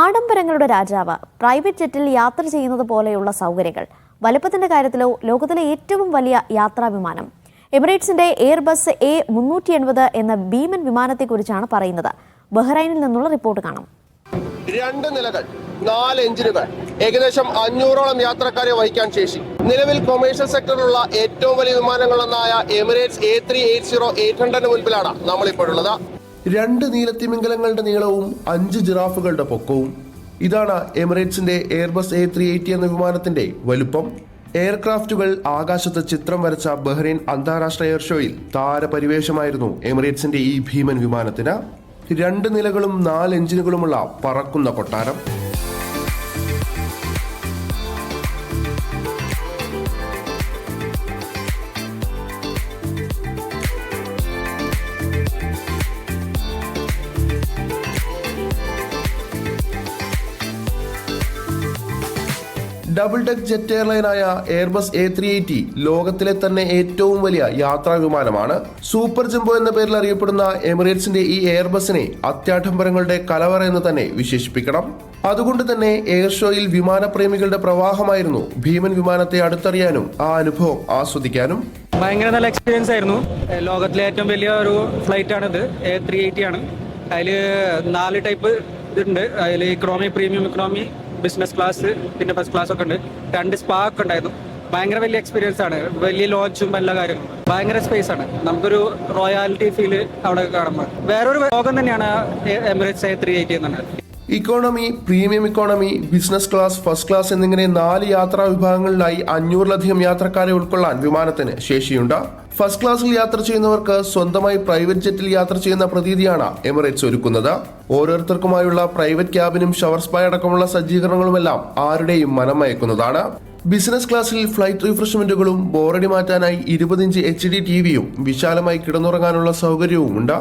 ആഡംബരങ്ങളുടെ രാജാവ് പ്രൈവറ്റ് ജെറ്റിൽ യാത്ര ചെയ്യുന്നത് പോലെയുള്ള സൗകര്യങ്ങൾ. വലുപ്പത്തിന്റെ കാര്യത്തിലോ ലോകത്തിലെ ഏറ്റവും വലിയ യാത്രാ വിമാനം എമിറേറ്റ്സിന്റെ എയർബസ് എ മുന്നൂറ്റി എൺപത് എന്ന ഭീമൻ വിമാനത്തെക്കുറിച്ചാണ് പറയുന്നത്. ബഹ്റൈനിൽ നിന്നുള്ള റിപ്പോർട്ട് കാണാം. രണ്ട് നിലകൾ നാല് എഞ്ചിനുകൾ ഏകദേശം അഞ്ഞൂറോളം യാത്രക്കാരെ വഹിക്കാൻ ശേഷി. നിലവിൽ കൊമേഴ്സ്യൽ സെക്ടറിലുള്ള ഏറ്റവും വലിയ വിമാനങ്ങളൊന്നായ Emirates A three eight zero eight ഹൺഡ്രഡിന് മുൻപിലാണ് നമ്മളിപ്പോഴുള്ളത്. രണ്ട് നീലത്തിമിംഗലങ്ങളുടെ നീളവും അഞ്ച് ജിറാഫുകളുടെ പൊക്കവും. ഇതാണ് എമിറേറ്റ്സിന്റെ എയർബസ് എ ത്രീ എയ്റ്റി എന്ന വിമാനത്തിന്റെ വലുപ്പം. എയർക്രാഫ്റ്റുകൾ ആകാശത്ത് ചിത്രം വരച്ച ബഹ്റൈൻ അന്താരാഷ്ട്ര എയർ ഷോയിൽ താരപരിവേഷമായിരുന്നു എമിറേറ്റ്സിന്റെ ഈ ഭീമൻ വിമാനത്തിന്. രണ്ട് നിലകളും നാല് എഞ്ചിനുകളുമുള്ള പറക്കുന്ന കൊട്ടാരം. ഡബിൾ ഡെക്ക് ജെറ്റ് എയർലൈനായ എയർബസ് എ ത്രീ എയ്റ്റി ലോകത്തിലെ തന്നെ ഏറ്റവും വലിയ യാത്രാ വിമാനമാണ് സൂപ്പർ ജംബോ എന്ന പേരിൽ അറിയപ്പെടുന്ന എമിറേറ്റ്സിന്റെ ഈ എയർബസിനെ അത്യാഢംബരങ്ങളുടെ കലവറ എന്ന് തന്നെ വിശേഷിപ്പിക്കണം. അതുകൊണ്ട് തന്നെ എയർ ഷോയിൽ വിമാനപ്രേമികളുടെ പ്രവാഹമായിരുന്നു ഭീമൻ വിമാനത്തെ അടുത്തറിയാനും ആ അനുഭവം ആസ്വദിക്കാനും. ഭയങ്കര നല്ല എക്സ്പീരിയൻസ് ആയിരുന്നു. ലോകത്തിലെ ഏറ്റവും വലിയ ഒരു ഫ്ലൈറ്റ് ആണിത്. എ ത്രീ എയ്റ്റി ആണ്. അതിൽ നാല് ടൈപ്പ് ഇതുണ്ട്. അതിൽ economy premium economy business class പിന്നെ ഫസ്റ്റ് ക്ലാസ് ഒക്കെ ഉണ്ട്. രണ്ട് സ്പാ ഒക്കെ ഉണ്ടായിരുന്നു. ഭയങ്കര വലിയ എക്സ്പീരിയൻസ് ആണ്. വലിയ ലോഞ്ചും എല്ലാ കാര്യങ്ങളും. ഭയങ്കര സ്പേസ് ആണ്. നമുക്കൊരു റോയാലിറ്റി ഫീൽ അവിടെ കാണുമ്പോൾ. വേറൊരു ലോകം തന്നെയാണ് എമിറേറ്റ്സ് ത്രീ എയ്റ്റി എന്നുള്ളത് economy premium economy business class first class എന്നിങ്ങനെ നാല് യാത്രാ വിഭാഗങ്ങളിലായി അഞ്ഞൂറിലധികം യാത്രക്കാരെ ഉൾക്കൊള്ളാൻ വിമാനത്തിന് ശേഷിയുണ്ട്. ഫസ്റ്റ് ക്ലാസ്സിൽ യാത്ര ചെയ്യുന്നവർക്ക് സ്വന്തമായി പ്രൈവറ്റ് ജെറ്റിൽ യാത്ര ചെയ്യുന്ന പ്രതീതിയാണ് എമിറേറ്റ്സ് ഒരുക്കുന്നത്. ഓരോരുത്തർക്കുമായുള്ള പ്രൈവറ്റ് ക്യാബിനും ഷവർ സ്പായ അടക്കമുള്ള സജ്ജീകരണങ്ങളുമെല്ലാം ആരുടെയും മനമയക്കുന്നതാണ് ബിസിനസ് ക്ലാസ്സിൽ ഫ്ലൈറ്റ് റിഫ്രഷ്മെന്റുകളും ബോറടി മാറ്റാനായി ഇരുപതിഞ്ച് എച്ച് ഡി ടി വിയും വിശാലമായി കിടന്നുറങ്ങാനുള്ള സൗകര്യവും ഉണ്ട്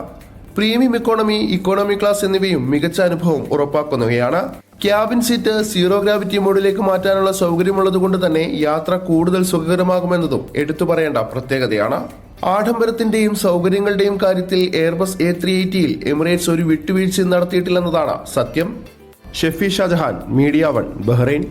പ്രീമിയം ഇക്കോണമി ഇക്കോണമി ക്ലാസ് എന്നിവയും മികച്ച അനുഭവം ഉറപ്പാക്കുന്നവയാണ്. ക്യാബിൻ സീറ്റ് സീറോ ഗ്രാവിറ്റി മോഡിലേക്ക് മാറ്റാനുള്ള സൗകര്യമുള്ളത് കൊണ്ട് തന്നെ യാത്ര കൂടുതൽ സുഖകരമാകുമെന്നതും എടുത്തു പറയേണ്ട പ്രത്യേകതയാണ്. ആഡംബരത്തിന്റെയും സൗകര്യങ്ങളുടെയും കാര്യത്തിൽ എയർബസ് എ ത്രീ എയ്റ്റിയിൽ എമിറേറ്റ്സ് ഒരു വിട്ടുവീഴ്ചയും നടത്തിയിട്ടില്ലെന്നതാണ് സത്യം. Shefi Shajahan media one Bahrain.